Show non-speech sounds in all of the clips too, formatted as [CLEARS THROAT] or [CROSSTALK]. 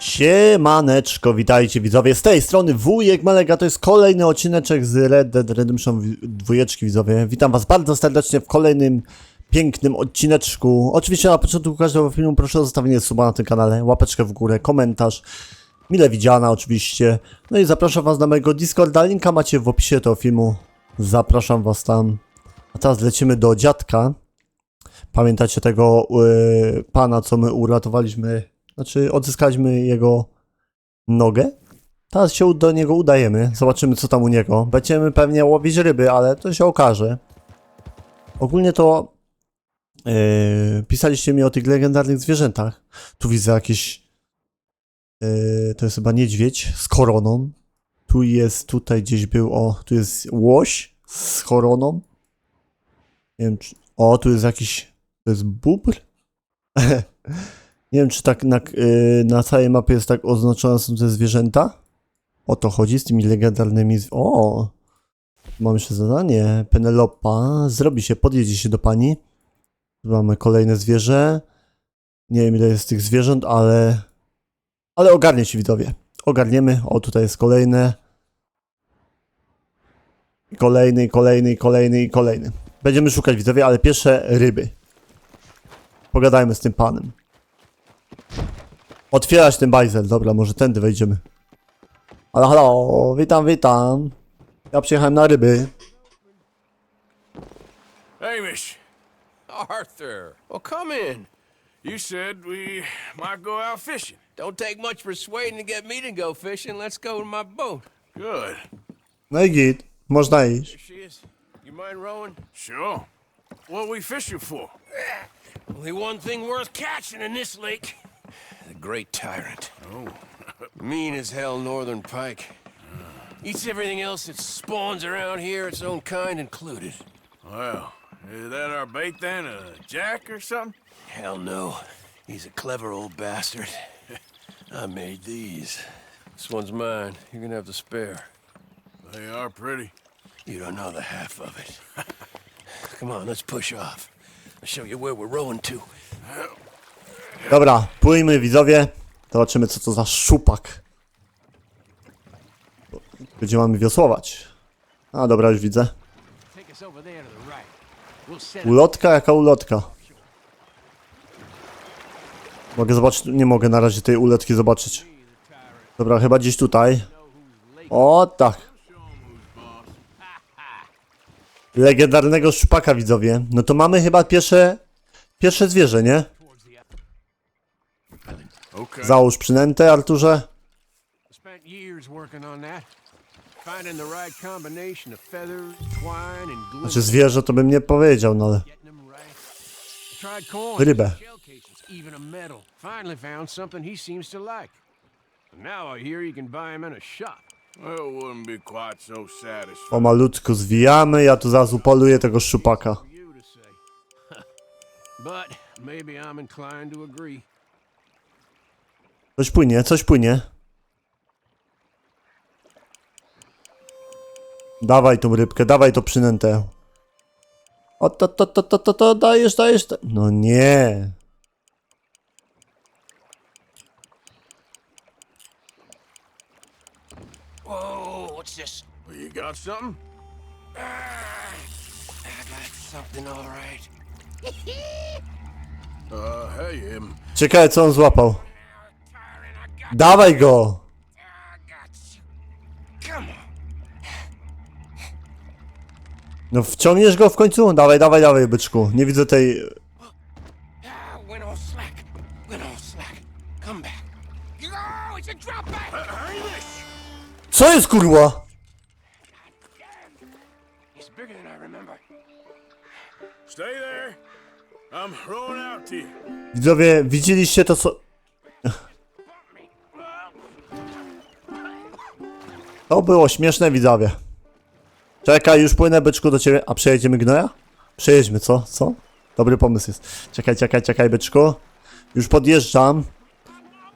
Siemaneczko, witajcie widzowie, z tej strony Wujek Malega, to jest kolejny odcineczek z Red Dead Redemption dwójeczki widzowie. Witam was bardzo serdecznie w kolejnym pięknym odcineczku. Oczywiście na początku każdego filmu proszę o zostawienie suba na tym kanale, łapeczkę w górę, komentarz, mile widziana oczywiście. No i zapraszam was na mojego Discorda, linka macie w opisie tego filmu. Zapraszam was tam. A teraz lecimy do dziadka. Pamiętacie tego yy, pana, co my uratowaliśmy znaczy, odzyskaliśmy jego nogę. Teraz się do niego udajemy. Zobaczymy, co tam u niego. Będziemy pewnie łowić ryby, ale to się okaże. Ogólnie to yy, pisaliście mi o tych legendarnych zwierzętach. Tu widzę jakieś. Yy, to jest chyba niedźwiedź z koroną. Tu jest, tutaj gdzieś był. O, tu jest łoś z koroną. Nie wiem, czy. O, tu jest jakiś. To jest bubr? [LAUGHS] Nie wiem, czy tak na, yy, na całej mapie jest tak oznaczone są te zwierzęta. O to chodzi z tymi legendarnymi. zw- O! Mam jeszcze zadanie. Penelopa. Zrobi się, podjedzie się do pani. Mamy kolejne zwierzę. Nie wiem, ile jest tych zwierząt, ale. Ale ogarnie się widzowie. Ogarniemy. O, tutaj jest kolejne. Kolejny, kolejny, kolejny, kolejny. Będziemy szukać widzowie, ale pierwsze ryby. Pogadajmy z tym panem. Otwierać ten bajzel, dobra, może tędy wejdziemy. Halo, halo, witam, witam. Ja przyjechałem na ryby. Hamish, Arthur, well, come in. you said we might go out fishing. Don't take much persuading to get me to go fishing. Let's go to my boat. Good. No i git, można iść. There she is. You mind rowing? Sure. What we fishing for? Only one thing worth catching in this lake. The Great Tyrant. Oh, [LAUGHS] Mean as hell northern pike. Ah. Eats everything else that spawns around here, its own kind included. well, is that our bait then? A jack or something? Hell no. He's a clever old bastard. [LAUGHS] I made these. This one's mine. You're gonna have to spare. They are pretty. You don't know the half of it. [LAUGHS] Come on, let's push off. I'll show you where we're rowing to. Dobra, płyjmy widzowie. Zobaczymy co to za szupak. Gdzie mamy wiosłować? A dobra, już widzę. Ulotka? Jaka ulotka? Mogę zobaczyć? Nie mogę na razie tej ulotki zobaczyć. Dobra, chyba gdzieś tutaj. O tak. Legendarnego szpaka widzowie. No to mamy chyba pierwsze, pierwsze zwierzę, nie? Okay. Załóż przynętę, Arturze. Spent years working on that. Finding the right combination of feathers, twine, and glue. Znaczy zwierzę to bym nie powiedział, no ale... Getting them right. Tried coins, Rybę. shell cases, even a medal. Finally found something he seems to like. And now I hear you can buy him in a shop. Well, it wouldn't be quite so satisfying. Pomalutku zwijamy, ja tu zaraz upoluję tego szczupaka. For you to say. [LAUGHS] but maybe I'm inclined to agree. Coś płynie, coś płynie. Dawaj tą rybkę, dawaj to przynętę. O to, to, to, to, to, to, dajesz, dajesz. da- No nie. Whoa, what's this? You got something? I got something all right. Uh, hey. Ciekawe co on złapał. Dawaj go. No wciągniesz go w końcu? Dawaj, dawaj, dawaj, byczku. Nie widzę tej... Co jest kurwa? Widzowie, widzieliście to co... To było śmieszne, widzowie. Czekaj, już płynę byczku do ciebie. A przejedziemy gnoja? Przejedźmy, co? Co? Dobry pomysł jest. Czekaj, czekaj, czekaj, byczku. Już podjeżdżam.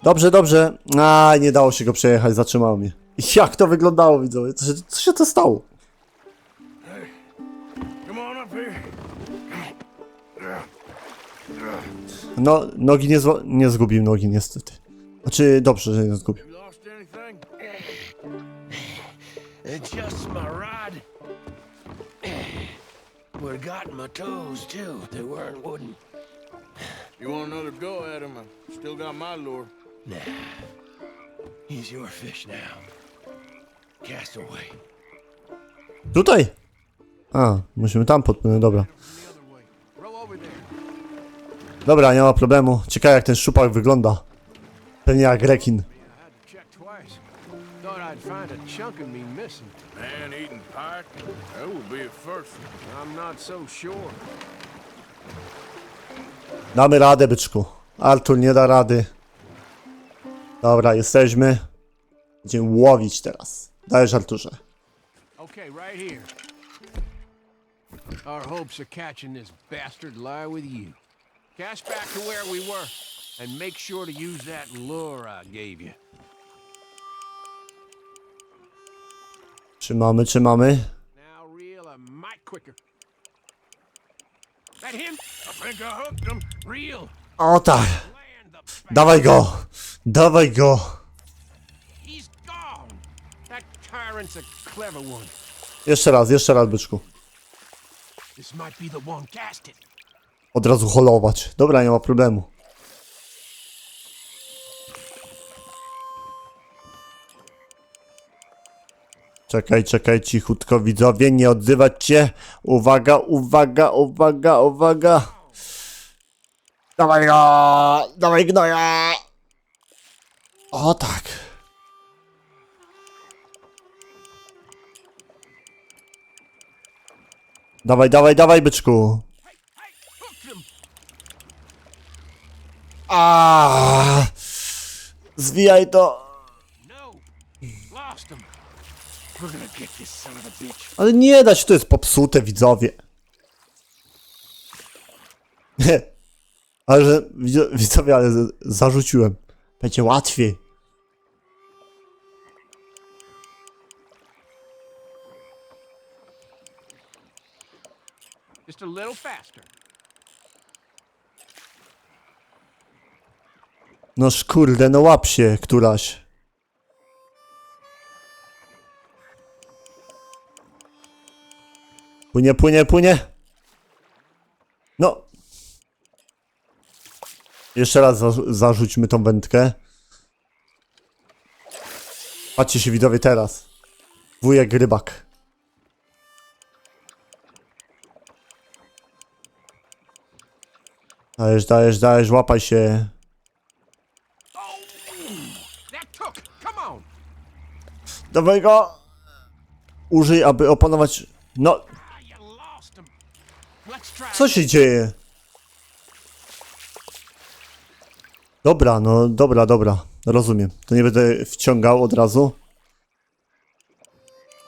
Dobrze, dobrze. A, nie dało się go przejechać, zatrzymało mnie. Jak to wyglądało, widzowie? Co się, co się to stało? No, nogi nie, nie zgubił nogi, niestety. Znaczy, dobrze, że nie zgubił. Just my rod. Would have gotten my toes too. They weren't wooden. You want another go at him? I still got my lure. Nah. He's your fish now. Cast away. Tutaj! A, musimy tam podpłynąć, dobra. Over there. Dobra, nie ma problemu. Ciekawe jak ten szczupak wygląda. Pewnie jak rekin. Chunk of me missing. Man eating pike? That would be a first. I'm not so sure. Damy radę, byczku. Artur nie da rady. Dobra, jesteśmy. Będziemy łowić teraz. Dajesz, Arturze. Okay, right here. Our hopes of catching this bastard lie with you. Cast back to where we were, and make sure to use that lure I gave you. Him. Reel. O tak. Dawaj go. Dawaj go. Jeszcze raz, jeszcze raz, byczku. Od razu holować. Dobra, nie ma problemu. Czekaj, czekaj, cichutko widzowie, nie odzywać się. Uwaga, uwaga, uwaga, uwaga. Dawaj go, dawaj gnoja. O tak. Dawaj, dawaj, dawaj, byczku. A, Zwijaj to. Ale nie dać, to jest popsute, widzowie. ale że, widzo- widzowie, ale zarzuciłem. Będzie łatwiej. Just a little faster. Noż kurde, no łap się, któraś. Płynie, płynie, płynie. No. Jeszcze raz za zarzućmy tą wędkę. Patrzcie się widowie teraz. Wujek rybak. Dajesz, dajesz, dajesz, łapaj się. Dawaj go! Użyj, aby opanować... No, Ah, you lost him. Let's try. Co się dzieje? Dobra, no dobra, dobra. Rozumiem. To nie będę wciągał od razu.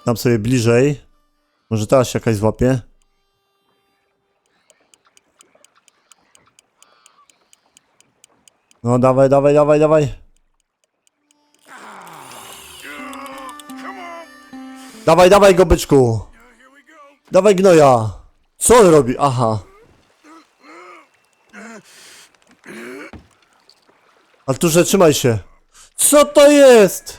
Dam sobie bliżej. Może teraz się jakaś złapie. No dawaj, dawaj, dawaj, dawaj. Dawaj, dawaj go byczku. Dawaj gnoja! Co on robi? Aha. Arturze, trzymaj się. Co to jest?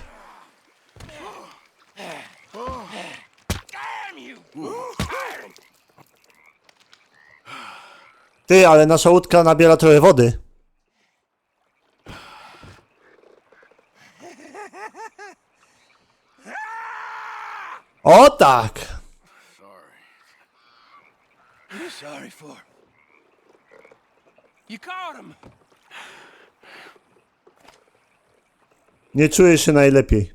Ty, ale nasza łódka nabiera trochę wody. O tak! Sorry for. You caught him. Nie czuję się najlepiej.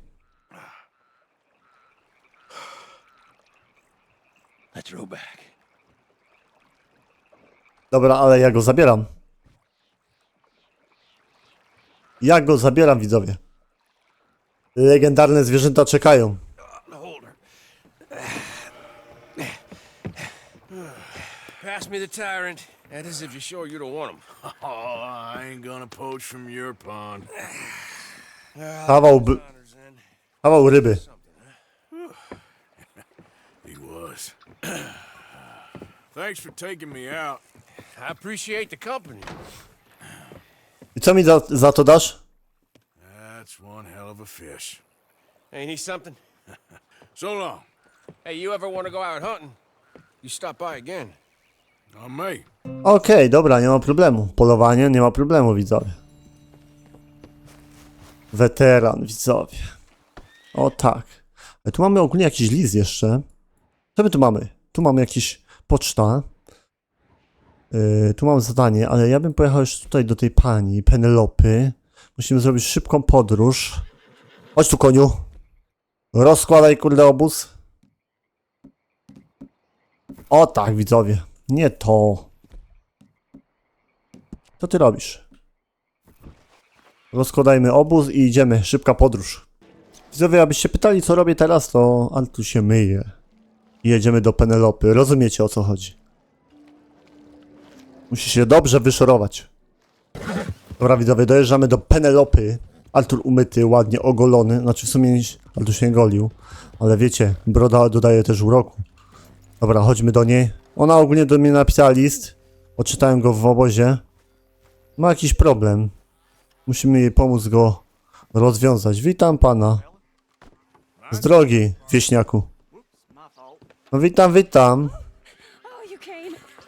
Let's row back. Dobra, ale ja go zabieram. Ja go zabieram, widzowie. Legendarne zwierzęta czekają. Pass me the tyrant. That is if you're sure you don't want him. [LAUGHS] Oh, I ain't gonna poach from your pond. Ah, kawał, by, Honors then. kawał ryby. He was. [CLEARS THROAT] Thanks for taking me out. I appreciate the company. I co mi za, za to dasz? That's one hell of a fish. Ain't he something? [LAUGHS] So long. Hey, you ever want to go out hunting? You stop by again. Okej, dobra, nie ma problemu. Polowanie, nie ma problemu, widzowie. Weteran, widzowie. O tak. Ale tu mamy ogólnie jakiś list jeszcze. Co my tu mamy? Tu mamy jakiś poczta. Yy, tu mam zadanie, ale ja bym pojechał już tutaj do tej pani, Penelopy. Musimy zrobić szybką podróż. Chodź tu, koniu. Rozkładaj, kurde, obóz. O tak, widzowie. Nie to. Co ty robisz? Rozkładajmy obóz i idziemy. Szybka podróż. Widzowie, abyście pytali, co robię teraz, to Antu się myje. I jedziemy do Penelopy. Rozumiecie, o co chodzi. Musi się dobrze wyszorować. Dobra, widzowie, dojeżdżamy do Penelopy. Artur umyty, ładnie ogolony. Znaczy, w sumie Artur się nie golił. Ale wiecie, broda dodaje też uroku. Dobra, chodźmy do niej. Ona ogólnie do mnie napisała list. Odczytałem go w obozie. Ma jakiś problem. Musimy jej pomóc go rozwiązać. Witam pana. Z drogi, wieśniaku. No witam, witam.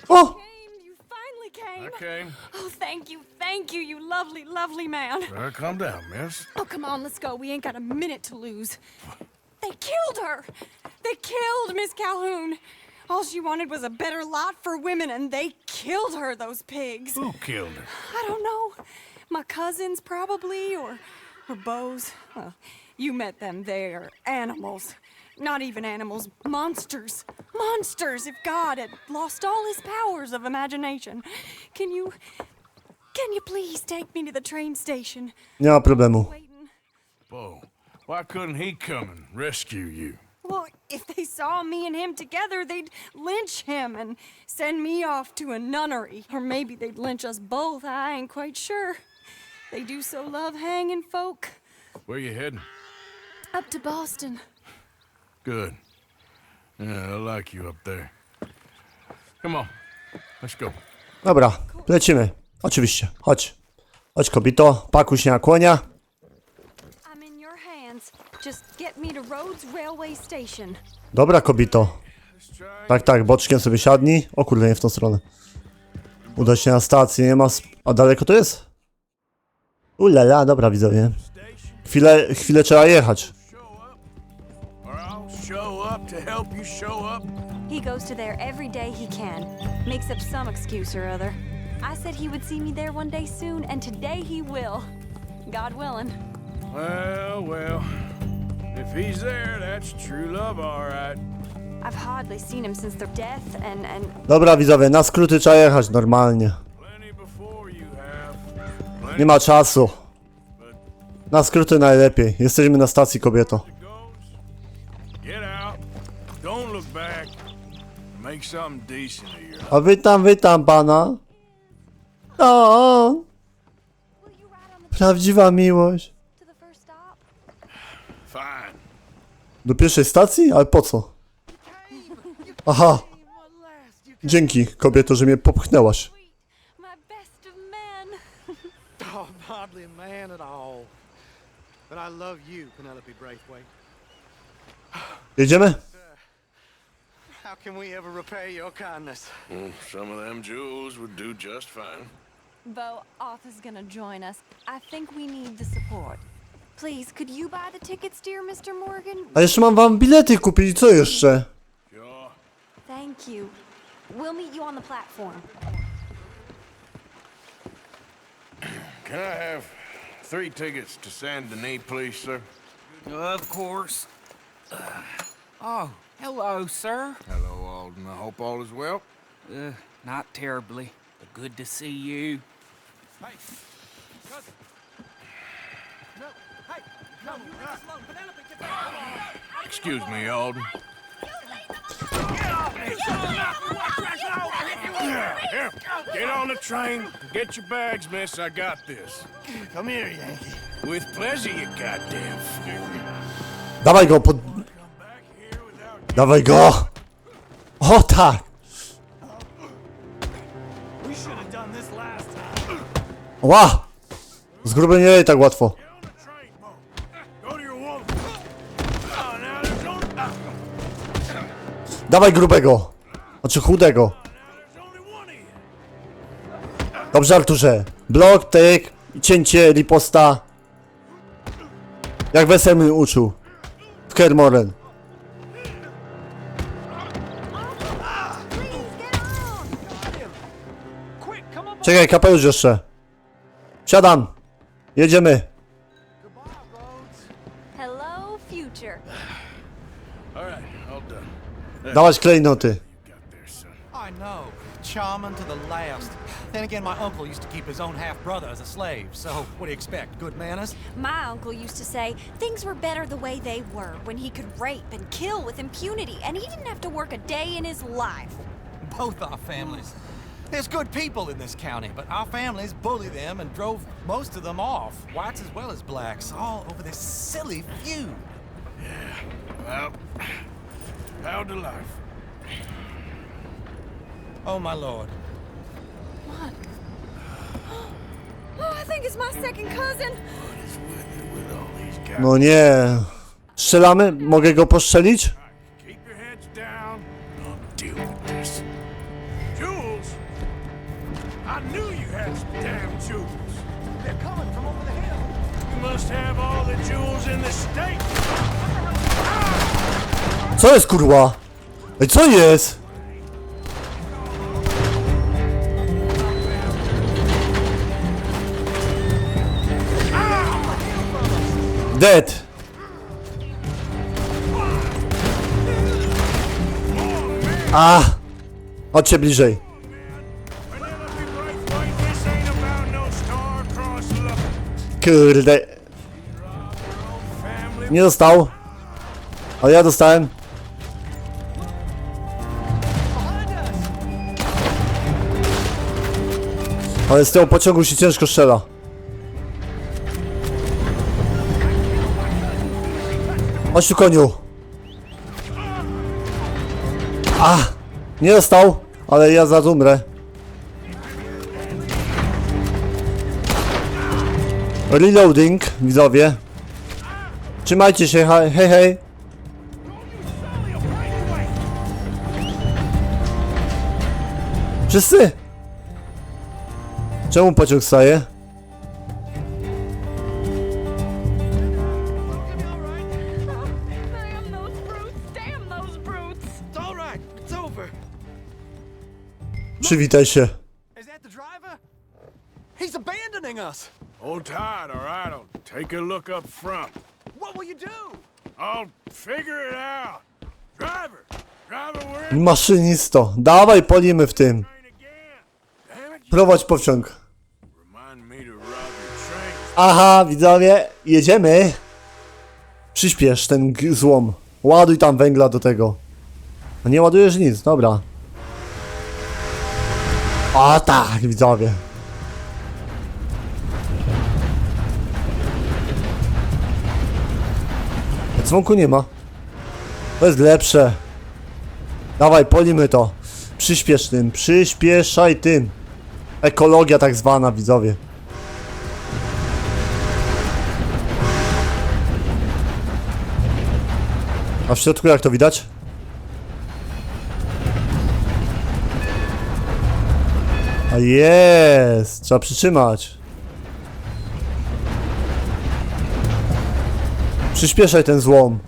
Oh. O! Oh, thank you, thank you, you lovely, lovely man. Better calm down, miss. Oh, come on, let's go. We ain't got a minute to lose. They killed her. They killed Miss Calhoun. All she wanted was a better lot for women, and they killed her, those pigs. Who killed her? I don't know. My cousins, probably, or, or Bo's. Well, you met them. They're animals. Not even animals, monsters. Monsters, if God had lost all his powers of imagination. Can you. Can you please take me to the train station? Nie ma problemu. Waiting. Bo, why couldn't he come and rescue you? Well, if they saw me and him together, they'd lynch him and send me off to a nunnery. Or maybe they'd lynch us both. I ain't quite sure. They do so love hanging folk. Where you heading? Up to Boston. Good. Yeah, I like you up there. Come on, let's go. Dobra, lecimy. Oczywiście. Chodź. Chodź, kobito. Pakuj się na kłonia. Get me to Rhodes Railway Station. Dobra, kobito. Tak, tak, boczkiem sobie siadnij. O kurde, nie w tą stronę. Uda się na stację, nie ma... Sp- A daleko to jest? Ulala, dobra widzowie. Chwilę, chwilę trzeba jechać. He goes to there every day he can. Makes up some excuse or other. I said he would see me there one day soon, and today he will. God willing. Well, well. If he's there, that's true love, all right. I've hardly seen him since their death, and, and Dobra widzowie, na skróty trzeba jechać normalnie. Plenty before you have. Plenty Nie ma czasu. Na skróty najlepiej. Jesteśmy na stacji, kobieto. goes. Get out. Don't look back. Make something decent of your A witam, witam pana. O, will you ride on the prawdziwa miłość. to the first stop? Fine. Do pierwszej stacji? Ale po co? Aha. Dzięki, kobieto, że mnie popchnęłaś. My best of men. Oh, I'm hardly a man at all. But I love you, Penelope Braithwaite. Jedziemy? How can we ever repay your kindness? Some of them jewels would do just fine. Bo Arthur's gonna join us. I think we need the support. Please, could you buy the tickets, dear Mr. Morgan? A jeszcze mam wam bilety kupić, co jeszcze? Thank you. We'll meet you on the platform. [CLEARS THROAT] Can I have three tickets to Saint Denis, please, sir? Of course. Oh, hello, sir. Hello, Alden. I hope all is well. Uh, not terribly, but good to see you. Excuse me, Alden. Here. Get on the train. Get your bags, miss. I got this. Come here, Yankee. With pleasure, you goddamn fool. Dawaj go, pod... Dawaj go! O tak! Ła! Z gruby nie tak łatwo. Dawaj grubego. Znaczy chudego. Dobrze, Arturze. Blok, tyk, cięcie, riposta. Jak Wesemir uczył. W Kermoren. Czekaj, kapelusz jeszcze. Siadam. Jedziemy. Dawać klejnoty. Got there, son. I know. Charming to the last. Then again, my uncle used to keep his own half brother as a slave, so what do you expect? Good manners? My uncle used to say things were better the way they were when he could rape and kill with impunity, and he didn't have to work a day in his life. Both our families. There's good people in this county, but our families bullied them and drove most of them off, whites as well as blacks, all over this silly feud. Yeah, Well, how to life. Oh, my lord. Oh, I think it's my second cousin. What is with it with all these guys? No nie. Strzelamy? Mogę go postrzelić? Keep your heads down. I'll deal with this. Jules? I knew you had some damn jewels. They're coming from over the hill. You must have all the jewels in the state. Co jest kurwa? Ej, co jest? Dead. A! Chodźcie bliżej. Kurde. Nie dostał. Ale ja dostałem. Ale z tego pociągu się ciężko strzela. Chodź tu koniu. A! Nie dostał, ale ja zaraz umrę. Reloading, widzowie. Trzymajcie się, hej, hej. Wszyscy? Czemu pociąg staje? Przywitaj się. He's abandoning us. Hold tight, all right? I'll take a look up front. What will you do? I'll figure it out. Driver! Driver, we're in Maszynisto. Dawaj, polimy w tym. Prowadź pociąg. Aha, widzowie, jedziemy. Przyspiesz ten złom. Ładuj tam węgla do tego. No nie ładujesz nic, dobra. O tak, widzowie. Dzwonku nie ma. To jest lepsze. Dawaj, polimy to. Przyspiesz tym, przyspieszaj tym. Ekologia tak zwana, widzowie. A w środku jak to widać? A jest! Trzeba przytrzymać. Przyspieszaj ten złom.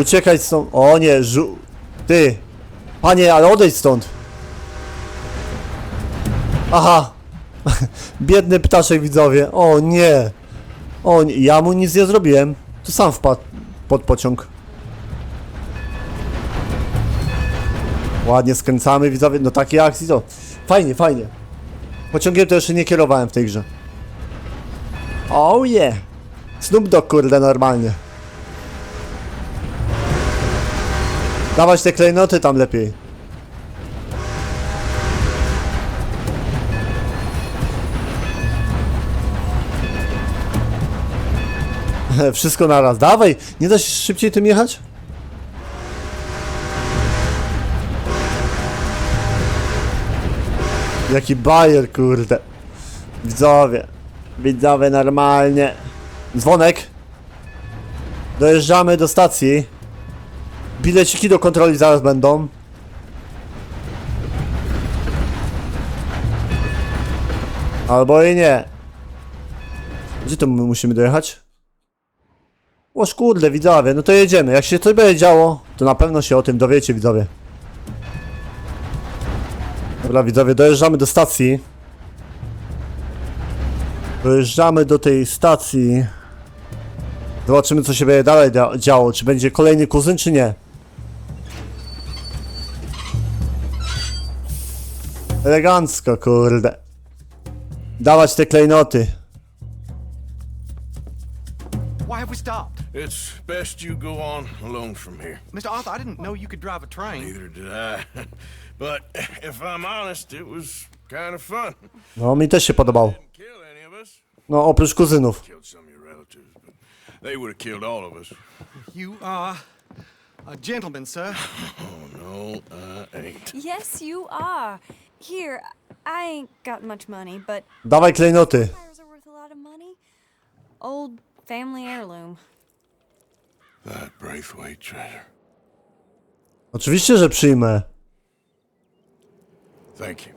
Uciekaj stąd. O nie, żu... Ty! Panie, ale odejdź stąd! Aha! [LAUGHS] Biedny ptaszek widzowie. O nie. O nie. Ja mu nic nie zrobiłem. Tu sam wpadł pod pociąg. Ładnie skręcamy widzowie. No takiej akcji to. Fajnie, fajnie. Pociągiem to jeszcze nie kierowałem w tej grze. Oh yeah. Snoop Dogg kurde normalnie. Dawać te klejnoty tam lepiej. [LAUGHS] Wszystko naraz. Dawaj! Nie da się szybciej tym jechać? Jaki bajer, kurde. Widzowie. Widzowie, normalnie. Dzwonek. Dojeżdżamy do stacji. Bileciki do kontroli zaraz będą. Albo i nie. Gdzie to my musimy dojechać? Łoż kurde, widzowie, no to jedziemy. Jak się coś będzie działo, to na pewno się o tym dowiecie, widzowie. Dobra, widzowie, dojeżdżamy do stacji. Dojeżdżamy do tej stacji. Zobaczymy, co się będzie dalej działo. Czy będzie kolejny kuzyn, czy nie. Elegancko, kurde. Dawać te klejnoty. Why have we stopped? It's best you go on alone from here. Mr. Arthur, I didn't know you could drive a train. Neither did I. [LAUGHS] but if I'm honest, it was kind of fun. No, mi też się podobał. Didn't kill any of us. No, oprócz kuzynów. Killed some of your relatives, but they would have killed all of us. You are a gentleman, sir. [LAUGHS] Oh, no, I ain't. Yes, you are. Here, I ain't got much money, but Dawaj klejnoty. tires are worth a lot of money. Old family heirloom. That Braithwaite treasure. Oczywiście, że przyjmę. Thank you.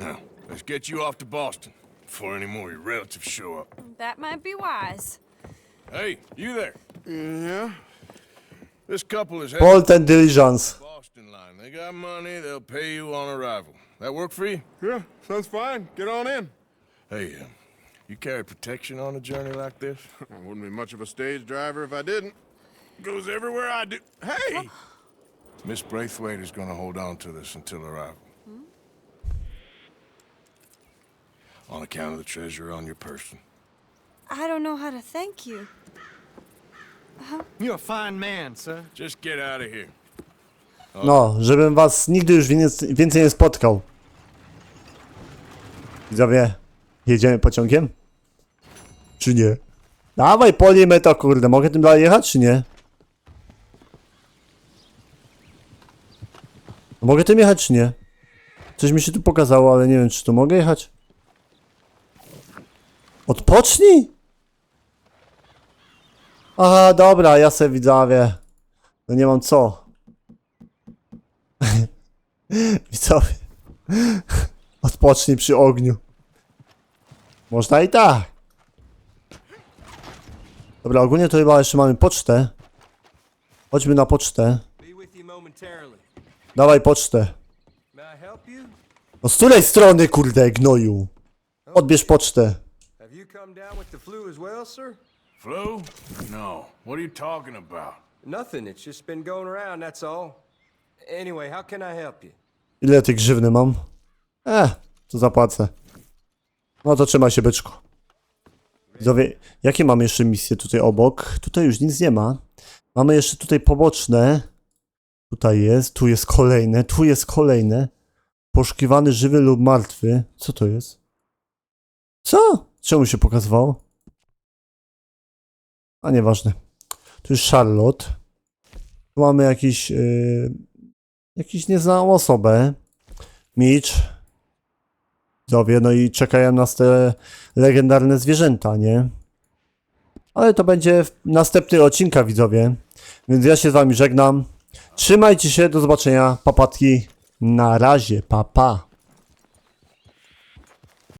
Now, let's get you off to Boston before any more of your relatives show up. That might be wise. Hey, you there? Yeah. This couple is heading Bolt and Diligence. Boston line. They got money. They'll pay you on arrival. That work for you? Yeah, sounds fine. Get on in. Hey, uh, you carry protection on a journey like this? [LAUGHS] I wouldn't be much of a stage driver if I didn't. Goes everywhere I do. Hey! Miss Braithwaite is going to hold on to this until arrival. On account of the treasure on your person. I don't know how to thank you. You're a fine man, sir. Just get out of here. No, żebym was nigdy już więcej, więcej nie spotkał. Widzowie, jedziemy pociągiem? Czy nie? Dawaj, polimy to, kurde. Mogę tym dalej jechać, czy nie? Mogę tym jechać, czy nie? Coś mi się tu pokazało, ale nie wiem, czy to mogę jechać. Odpocznij! Aha, dobra, ja se widzowie. No nie mam co. [LAUGHS] Widzowie. Odpocznij przy ogniu. Można i tak. Dobra, ogólnie to chyba jeszcze mamy pocztę. Chodźmy na pocztę. Be with you momentarily. Dawaj pocztę. No z której strony, kurde, gnoju? Odbierz pocztę. Have you come down with the flu as well, sir? Flu? No. What are you talking about? Nothing. It's just been going around, that's all. Anyway, how can I help you? Ile tych grzywny mam? Eh, to zapłacę. No to trzymaj się, byczku. Widzowie, jakie mamy jeszcze misje tutaj obok? Tutaj już nic nie ma. Mamy jeszcze tutaj poboczne. Tutaj jest, tu jest kolejne, tu jest kolejne. Poszukiwany żywy lub martwy. Co to jest? Co? Czemu się pokazywało? A nieważne. Tu jest Charlotte. Tu mamy jakiś... Yy, jakiś nieznaną osobę. Mitch. Widzowie, no i czekają nas te legendarne zwierzęta, nie? Ale to będzie w następnych odcinka, widzowie. Więc ja się z wami żegnam. Trzymajcie się, do zobaczenia, papatki. Na razie, papa. Pa.